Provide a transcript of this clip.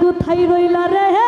কোথায় রইলা রে?